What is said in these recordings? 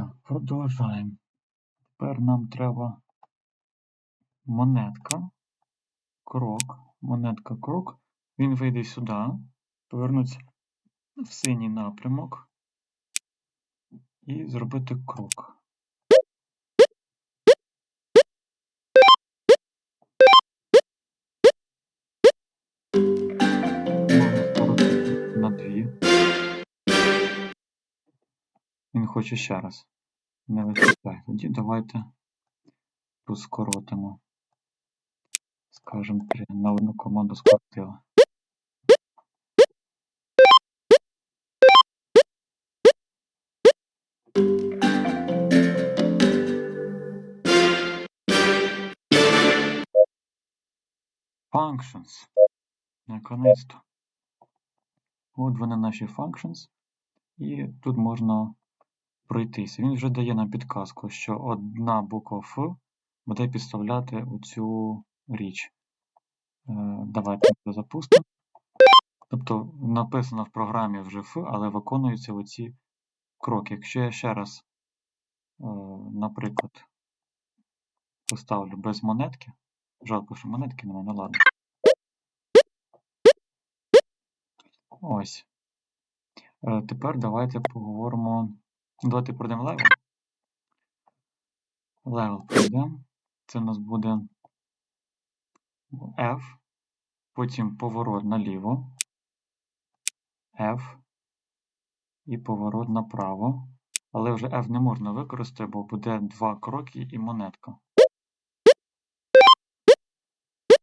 Так, продовжаємо. Тепер нам треба монетка, крок, монетка, крок. Він вийде сюди, повернуться в синій напрямок і зробити крок. Він хоче ще раз. Не вистачає. Тоді давайте тут скоротимо. Скажемо, на одну команду скоротили. Functions. Наконець-то. От вони наші functions. І тут можна пройтися. Він вже дає нам підказку, що одна буква F буде підставляти оцю річ. Е, Давайте це запустимо. Тобто написано в програмі вже F, але виконуються оці кроки. Якщо я ще раз, е, наприклад, поставлю без монетки, жалко, що монетки немає, ну ладно. Ось. Е, Тепер давайте поговоримо. Давайте пройдемо левел. Левел пройдемо. Це у нас буде F, потім поворот наліво, F і поворот направо. Але вже F не можна використати, бо буде два кроки і монетка.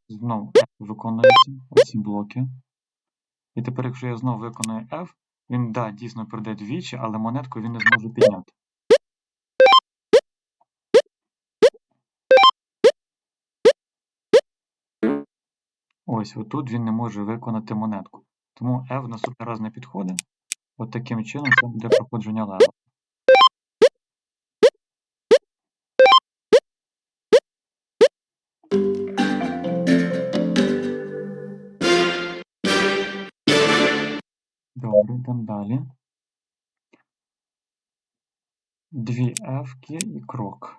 Знову F виконується оці блоки. І тепер, якщо я знову виконую F, він, да, дійсно прийде двічі, але монетку він не зможе підняти. Ось, отут він не може виконати монетку. Тому F наступний раз не підходить. От таким чином це буде проходження левел. Йдемо далі. Дві F і крок.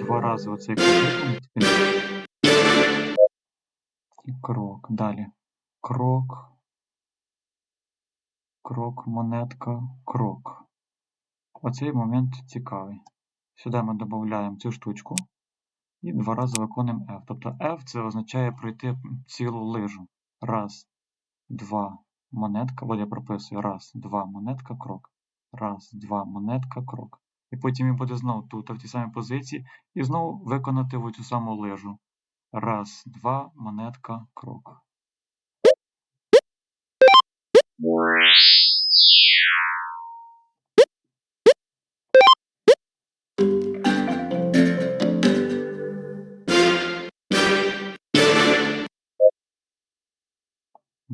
Два рази оцей крок. І крок. Далі. Крок. Крок, монетка, крок. Оцей момент цікавий. Сюди ми додаємо цю штучку і два рази виконуємо F. Тобто F це означає пройти цілу лижу. Раз, два, монетка. От я прописую. Раз, два, монетка, крок. Раз, два, монетка, крок. І потім він буде знову тут, в тій самій позиції, і знову виконати в цю саму лижу. Раз, два, монетка, крок.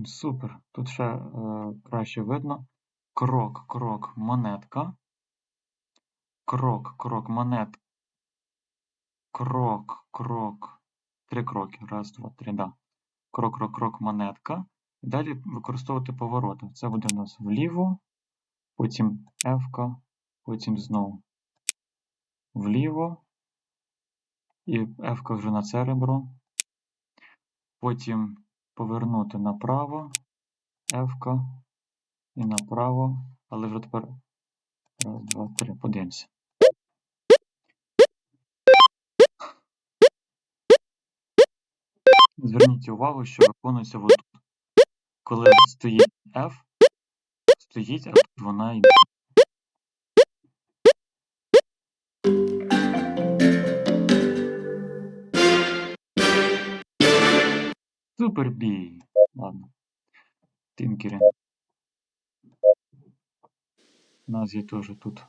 Супер. Тут ще е, краще видно. Крок, крок, монетка. Крок, крок, монет. Крок, крок. Три кроки. Раз, два, три, да. Крок, крок, крок, монетка. І далі використовувати повороти. Це буде у нас вліво, потім F, потім знову вліво. І F вже на це ребро. Потім повернути направо, F і направо, але вже тепер раз, два, три, подивимося. Зверніть увагу, що виконується отут. Коли стоїть F, стоїть, а тут вона йде. Супер. Ладно. Тінкерін. У нас є теж тут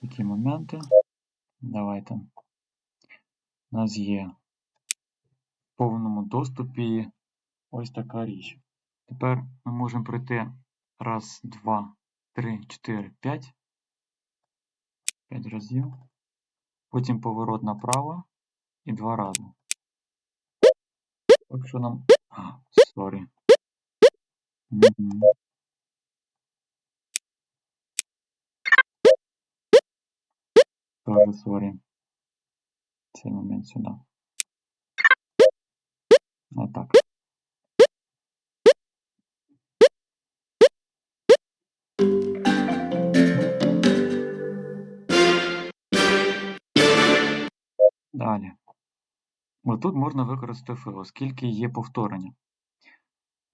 такі моменти. Давайте. У нас є в повному доступі ось така річ. Тепер ми можемо пройти раз, два, три, чотири, п'ять. П'ять разів. Потім поворот направо і два рази. Якщо нам... А, сорі. Сорі, сорі. Цей момент сюди. Отак. Далі. Отут можна використати фил, оскільки є повторення.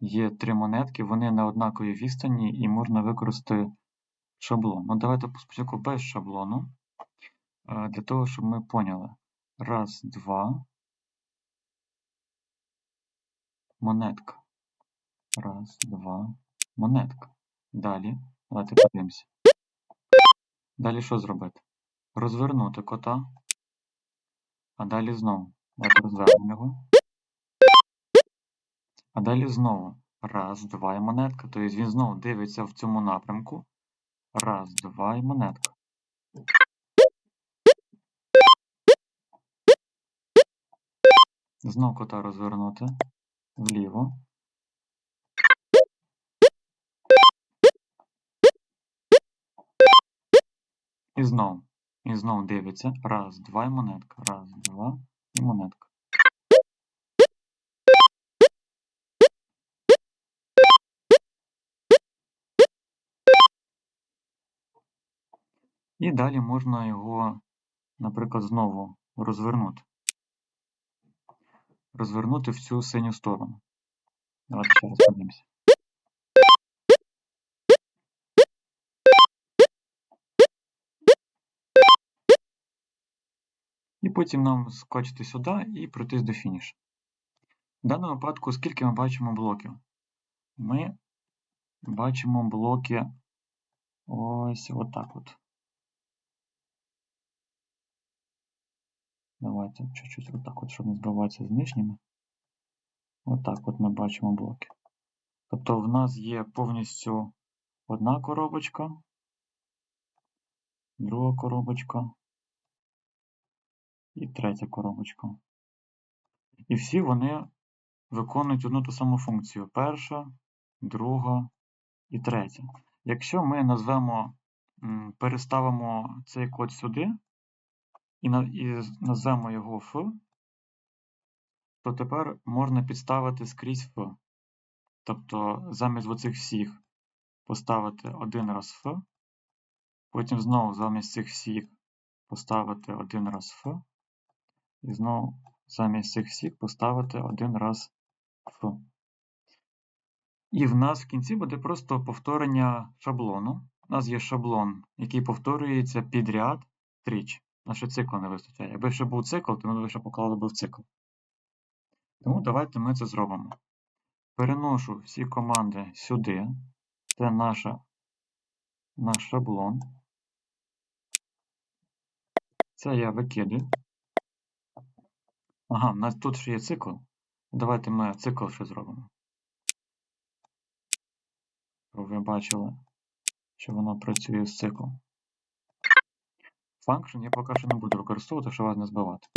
Є три монетки, вони на однаковій відстані і можна використати шаблон. Ну, давайте спочатку без шаблону, е, для того, щоб ми поняли. Раз, два. Монетка. Раз, два. Монетка. Далі. Давайте подивимося. Далі що зробити? Розвернути кота. А далі знову. Розвернемо його. А далі знову. Раз, два і монетка. Тобто він знову дивиться в цьому напрямку. Раз, два і монетка. Знов кота розвернути вліво. І знов. І знов дивиться. Раз, два і монетка. Раз, два і монетка. І далі можна його, наприклад, знову розвернути. Розвернути в цю синю сторону. Давайте ще раз. І потім нам скочити сюди і пройтись до фінішу. В даному випадку, скільки ми бачимо блоків? Ми бачимо блоки ось отак от. Давайте чуть-чуть отак от, щоб не збиватися з нижніми. Отак от ми бачимо блоки. Тобто в нас є повністю одна коробочка, друга коробочка і третя коробочка. І всі вони виконують одну ту саму функцію. Перша, друга і третя. Якщо ми назвемо, переставимо цей код сюди і назвемо його F, то тепер можна підставити скрізь F. Тобто замість оцих всіх поставити один раз F, потім знову замість цих всіх поставити один раз F, і знову замість цих всіх поставити один раз F. І в нас в кінці буде просто повторення шаблону. У нас є шаблон, який повторюється підряд тричі. Наше цикл не вистачає. Якби ще був цикл, то ми б ще поклали б в цикл. Тому давайте ми це зробимо. Переношу всі команди сюди. Це наша, наш шаблон. Це я викидаю. Ага, у нас тут ще є цикл. Давайте ми цикл ще зробимо. Ви бачили, що воно працює з циклом. Function я поки що не буду використовувати, щоб вас не збивати.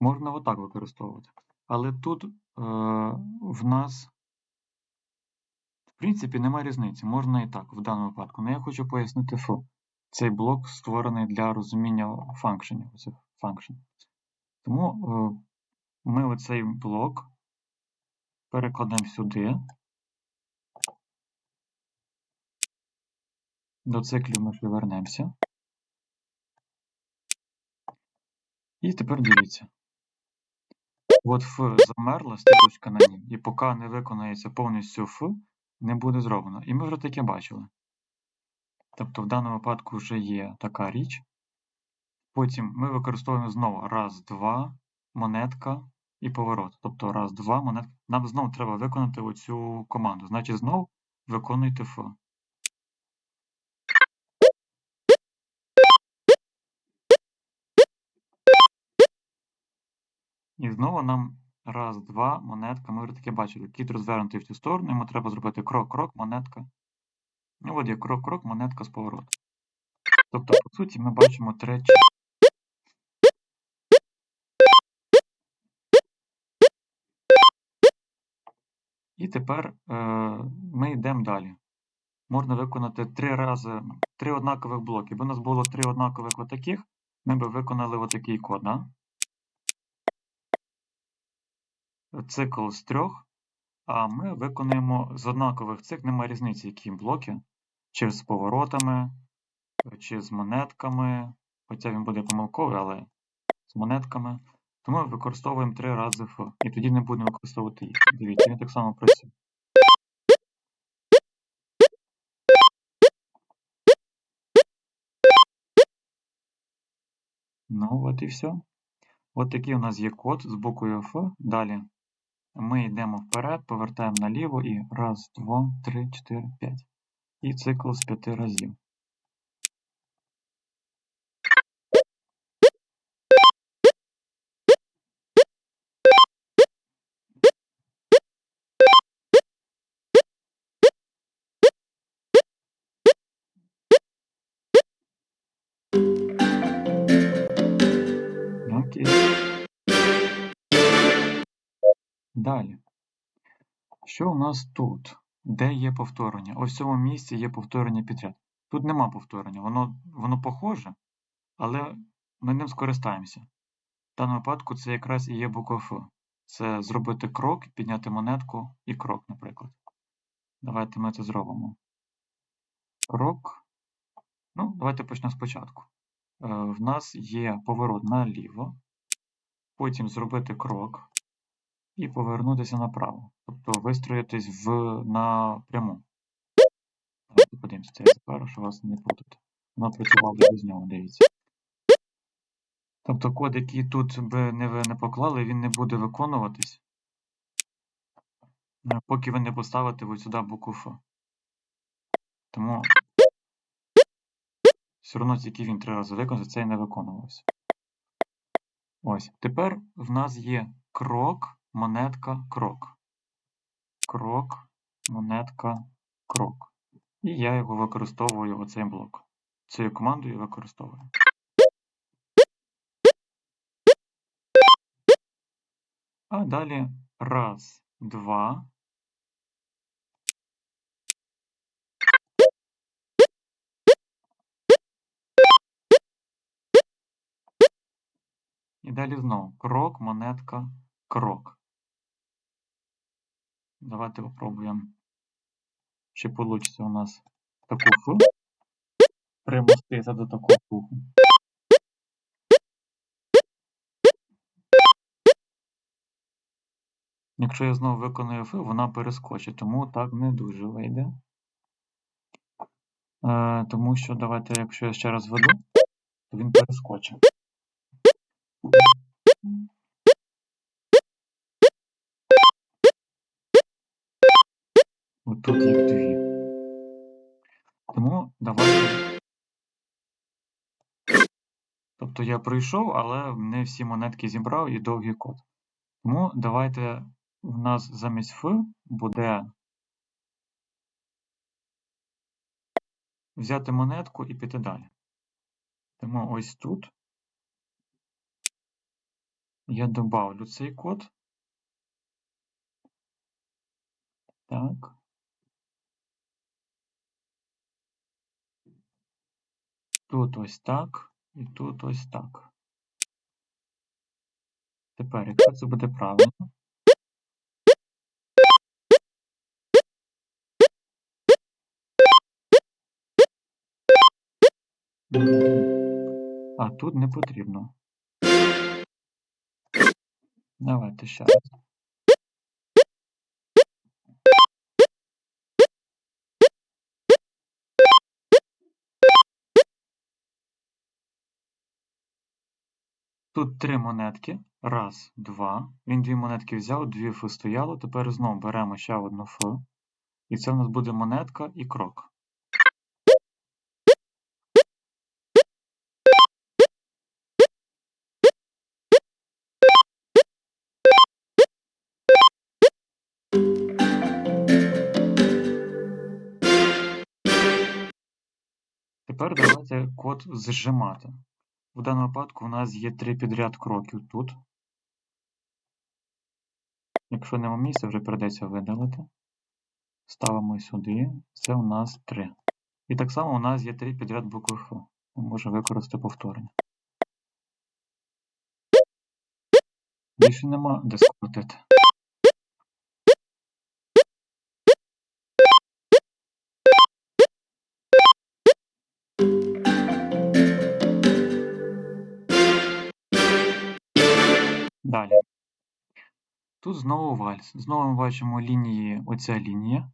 Можна отак використовувати. Але тут е, в нас, принципі, немає різниці. Можна і так, в даному випадку. Але я хочу пояснити фу. Цей блок створений для розуміння функціонів. Тому е, ми оцей блок перекладемо сюди. До циклів ми ще вернемося. І тепер дивіться. От F замерла, стрілочка на ній, і поки не виконається повністю F, не буде зроблено. І ми вже таке бачили. Тобто в даному випадку вже є така річ. Потім ми використовуємо знову раз, два, монетка і поворот. Тобто раз, два, монетка. Нам знову треба виконати оцю команду. Значить, знову виконуйте F. І знову нам раз, два, монетка. Ми вже таке бачили. Кіт розвернутий в цю сторону, йому треба зробити крок-крок, монетка. І от є крок-крок, монетка з повороту. Тобто, по суті, ми бачимо третє. І тепер е, ми йдемо далі. Можна виконати три рази три однакових блоки. Якби у нас було три однакових отаких, ми б виконали отакий код. Да? Цикл з трьох, а ми виконуємо з однакових цих, немає різниці, які блоки, чи з поворотами, чи з монетками. Хоча він буде помилковий, але з монетками. Тому використовуємо три рази F. І тоді не будемо використовувати їх. Дивіться, він так само працює. Ну, от і все. От такий у нас є код з буквою F. Далі ми йдемо вперед, повертаємо наліво і раз, два, три, чотири, п'ять. І цикл з п'яти разів. Далі. Що у нас тут? Де є повторення? Ось в цьому місці є повторення підряд. Тут нема повторення, воно воно похоже, але ми ним скористаємося. В даному випадку це якраз і є буква Ф. Це зробити крок, підняти монетку і крок, наприклад. Давайте ми це зробимо. Крок. Ну, давайте почнемо спочатку. Е, В нас є поворот наліво, потім зробити крок і повернутися направо. Тобто вистроїтись в напряму. Подивимося, це запару, щоб вас не плутати. Воно працювало без нього, дивіться. Тобто код, який тут би не ви не поклали, він не буде виконуватись, е, поки ви не поставите ось сюди букву Ф. Тому все одно тільки він три рази виконався, це і не виконувався. Ось. Тепер в нас є крок, монетка, крок. Крок, монетка, крок. І я його використовую оцей блок. Цією командою використовую. А далі раз, два. І далі знову крок, монетка, крок. Давайте попробуємо. Чи вийде у нас таку фу примостити до такого руху. Якщо я знову виконую F, вона перескочить, тому так не дуже вийде. Е, тому що давайте, якщо я ще раз веду, то він перескочить. Отут їх дві. Тому давайте. Тобто я пройшов, але не всі монетки зібрав і довгий код. Тому давайте в нас замість F буде взяти монетку і піти далі. Тому ось тут я добавлю цей код. Так. Тут ось так і тут ось так. Тепер, якщо це буде правильно, а тут не потрібно. Давайте ще раз. Тут три монетки. Раз, два. Він дві монетки взяв, дві фи стояло. Тепер знову беремо ще одну ф. І це в нас буде монетка і крок. Тепер давайте код зжимати. В даному випадку у нас є три підряд кроків тут. Якщо нема місця, вже прийдеться видалити. Ставимо сюди. Це у нас 3. І так само у нас є 3 підряд букви Ф. Ми можемо використати повторення. Більше нема де Далі. Тут знову вальс. Знову ми бачимо лінії, оця лінія,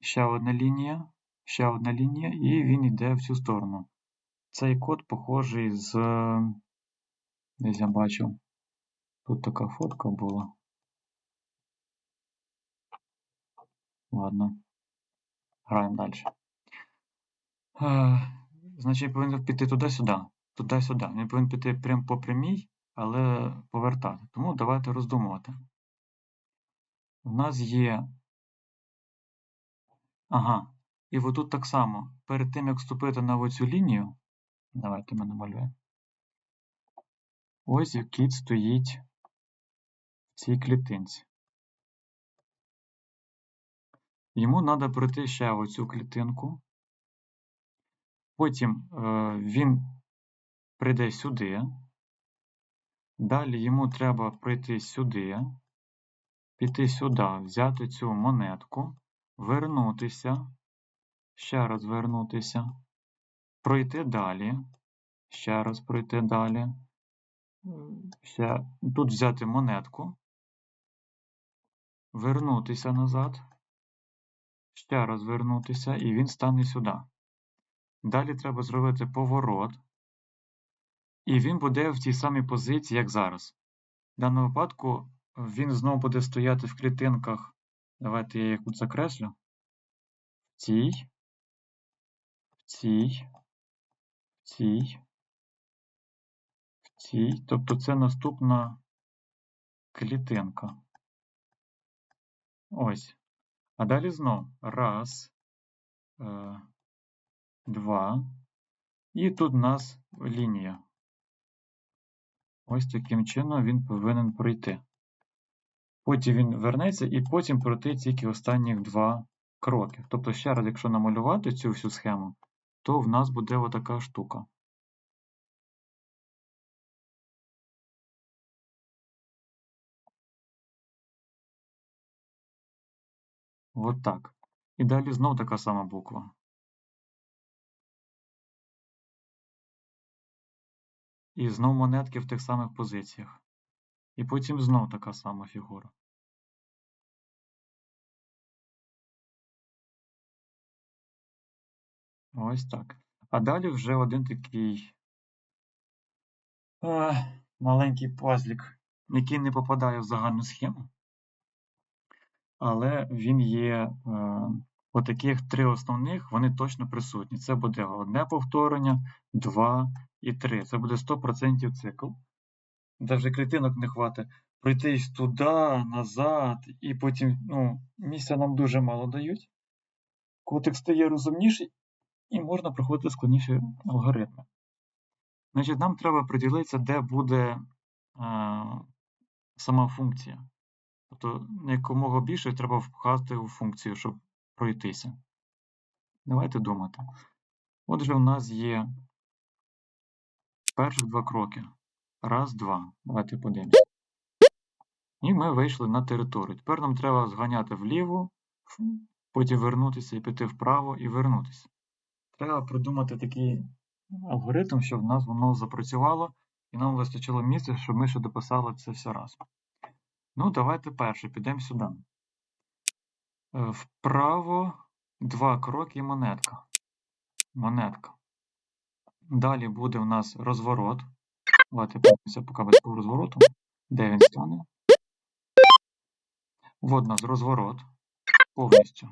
ще одна лінія, ще одна лінія, і він йде в цю сторону. Цей код похожий з. Десь я бачив. Тут така фотка була. Ладно. Граємо далі. Е, значить, повинен піти туди-сюди. Туди-сюди. Він повинен піти прямо по прямій, але повертати. Тому давайте роздумувати. У нас є. Ага. І отут так само. Перед тим, як вступити на оцю лінію. Давайте ми намалюємо. Ось кіт стоїть в цій клітинці. Йому треба пройти ще оцю клітинку. Потім е, він прийде сюди. Далі йому треба прийти сюди, піти сюди, взяти цю монетку, вернутися, ще раз вернутися, пройти далі, ще раз пройти далі. Ще тут взяти монетку, вернутися назад, ще раз вернутися, і він стане сюди. Далі треба зробити поворот, і він буде в тій самій позиції, як зараз. В даному випадку він знову буде стояти в клітинках. Давайте я їх тут закреслю. В цій, в цій, в цій, в цій. Тобто це наступна клітинка. Ось. А далі знов. Раз, е, два. І тут у нас лінія. Ось таким чином він повинен пройти. Потім він вернеться і потім пройти тільки останніх два кроки. Тобто, ще раз, якщо намалювати цю всю схему, то в нас буде отака штука. От так. І далі знов така сама буква. І знов монетки в тих самих позиціях. І потім знов така сама фігура. Ось так. А далі вже один такий е, маленький пазлік, який не попадає в загальну схему. Але він є е, отаких три основних, вони точно присутні. Це буде одне повторення, два і три. Це буде 100% цикл. Навіть клітинок не хватить. Пройтись туди, назад, і потім ну, місця нам дуже мало дають. Котик стає розумніший, і можна проходити складніші алгоритми. Значить, Нам треба приділитися, де буде а, сама функція. Тобто, якомога більше треба впхати у функцію, щоб пройтися. Давайте думати. Отже, у нас є перших два кроки. Раз, два. Давайте подивимося. І ми вийшли на територію. Тепер нам треба зганяти вліво, потім вернутися і піти вправо і вернутися. Треба придумати такий алгоритм, щоб в нас воно запрацювало, і нам вистачило місця, щоб ми ще дописали це все разом. Ну, давайте перше, підемо сюди. Е, вправо два кроки і монетка. Монетка. Далі буде у нас розворот. Давайте подивимося поки без розвороту. Де він стане? Вот у нас розворот повністю.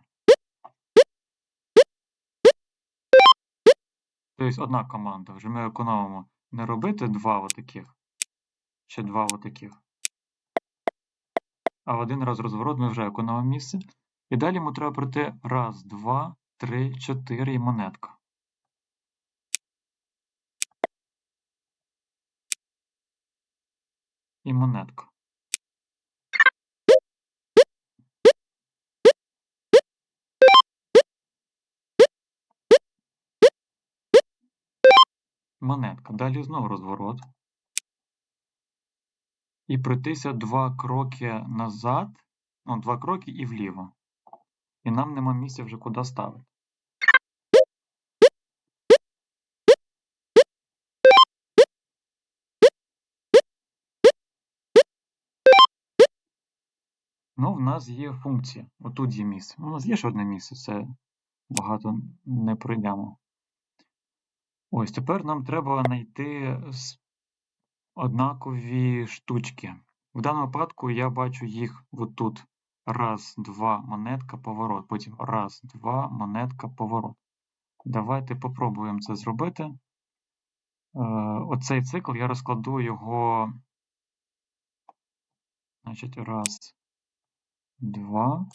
Тобто одна команда. Вже ми економимо не робити два отаких, чи два отаких. А один раз розворот ми вже економимо місце. І далі йому треба пройти раз, два, три, чотири і монетка. і монетка. Монетка. Далі знову розворот. І пройтися два кроки назад, ну, два кроки і вліво. І нам нема місця вже куди ставити. Ну, в нас є функція. Отут є місце. У нас є ще одне місце, це багато не пройдемо. Ось тепер нам треба знайти однакові штучки. В даному випадку я бачу їх отут. Раз, два, монетка, поворот. Потім раз, два, монетка, поворот. Давайте попробуємо це зробити. Е, оцей цикл я розкладу його. Значить, раз, два,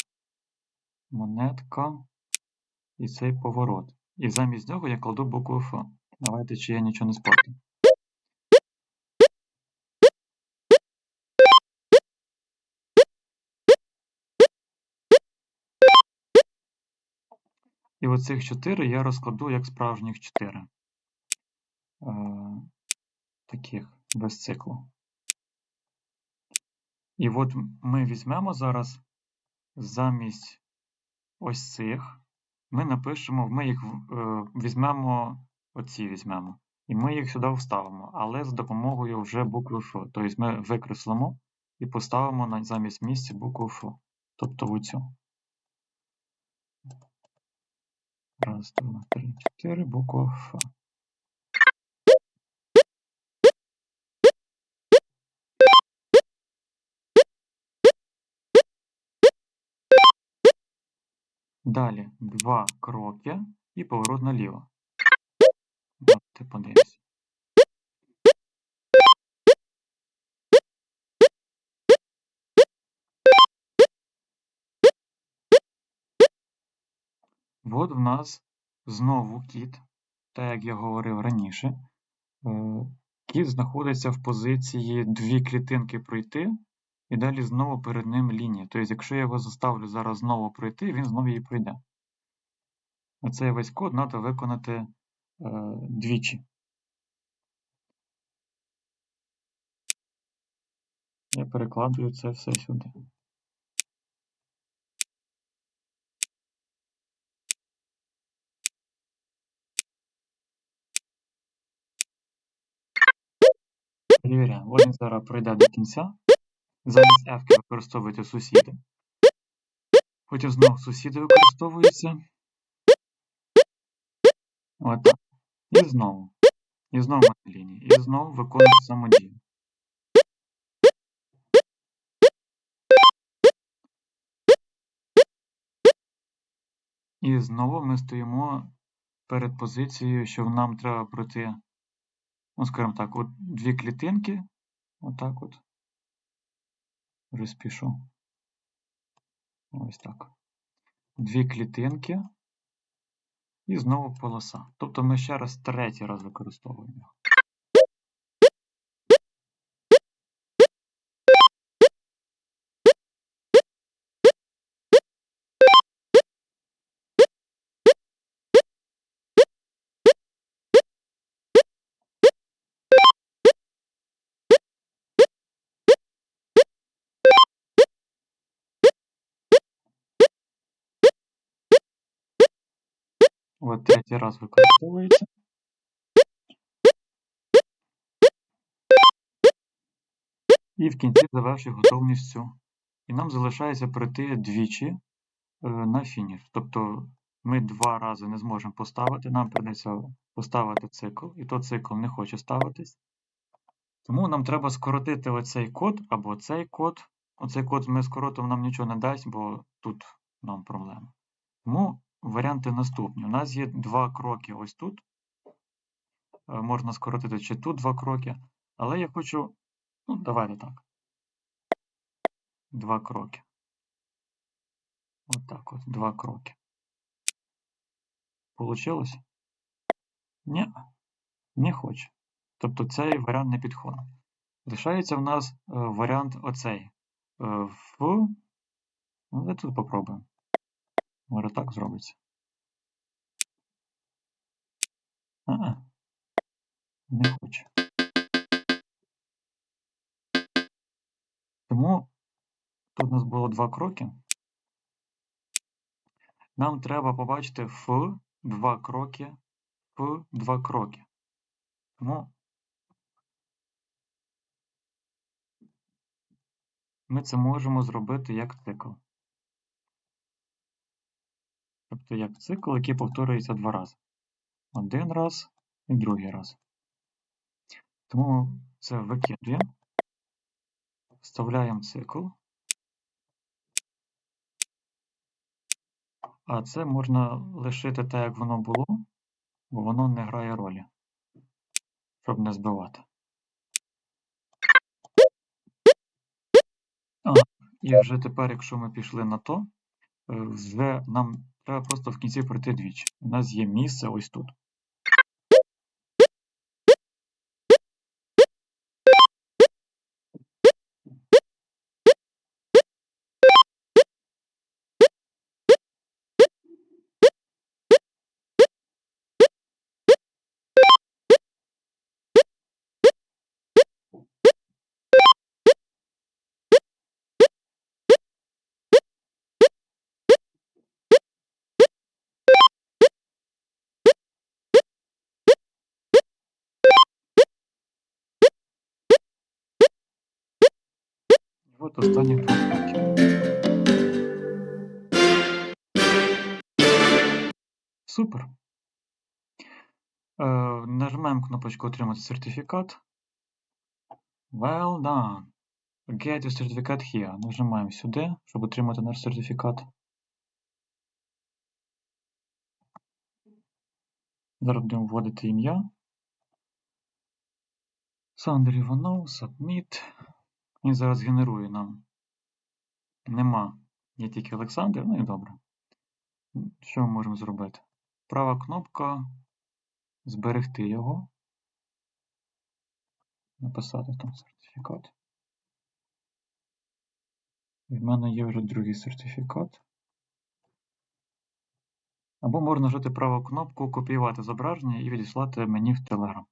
монетка і цей поворот. І замість нього я кладу букву Ф. Давайте, чи я нічого не спортив. І оцих 4 я розкладу як справжніх 4. Е, таких без циклу. І от ми візьмемо зараз замість ось цих, ми напишемо, ми їх е, візьмемо, оці візьмемо, і ми їх сюди вставимо, але з допомогою вже букви Ф. Тобто ми викреслимо і поставимо на замість місця букву Ф. Тобто оцю. Раз, два, три, чотири, буква Ф. Далі два кроки і поворот наліво. Давайте подивимось. От в нас знову кіт, так як я говорив раніше. Е, кіт знаходиться в позиції дві клітинки пройти, і далі знову перед ним лінія. Тобто, якщо я його заставлю зараз знову пройти, він знову її пройде. Оцей весь код треба виконати е, двічі. Я перекладую це все сюди. Перевіряємо. Він зараз пройде до кінця. Замість F використовуєте сусіди. Потім знову сусіди використовуються. Отак. І знову. І знову на лінії. І знову виконуємо саму дію. І знову ми стоїмо перед позицією, що нам треба пройти, ну, скажімо так, от дві клітинки. Отак от. Розпішу. Ось так. Дві клітинки. І знову полоса. Тобто ми ще раз третій раз використовуємо От третій раз використовується. І в кінці завершує готовністю. І нам залишається пройти двічі е, на фініш. Тобто ми два рази не зможемо поставити, нам придеться поставити цикл, і то цикл не хоче ставитись. Тому нам треба скоротити оцей код або цей код. Оцей код ми скоротимо нам нічого не дасть, бо тут нам проблема. Тому Варіанти наступні. У нас є два кроки ось тут. Е, можна скоротити чи тут два кроки. Але я хочу. Ну, давайте так. Два кроки. Отак от, от, два кроки. Получилось? Ні, не хоче. Тобто цей варіант не підходить. Лишається в нас е, варіант оцей. Е, в. Ну, тут попробуємо. Може так зробиться. Ага. Не хоче. Тому тут у нас було два кроки. Нам треба побачити Ф два кроки, Ф два кроки. Тому ми це можемо зробити як цикл. Тобто як цикл, який повторюється два рази. Один раз і другий раз. Тому це викидуємо, вставляємо цикл. А це можна лишити так, як воно було, бо воно не грає ролі, щоб не збивати. А, і вже тепер, якщо ми пішли на то, е, вже нам треба просто в кінці пройти двічі. У нас є місце ось тут. І от останніх кроки. Супер. Е, нажимаємо кнопочку Отримати сертифікат. Well done. Get your certificate here. Нажимаємо сюди, щоб отримати наш сертифікат. Зараз будемо вводити ім'я. Сандер Іванов, Submit. Він зараз генерує нам. Нема. Є тільки Олександр, ну і добре. Що ми можемо зробити? Права кнопка. Зберегти його. Написати там сертифікат. І в мене є вже другий сертифікат. Або можна нажати праву кнопку Копіювати зображення і відіслати мені в Telegram.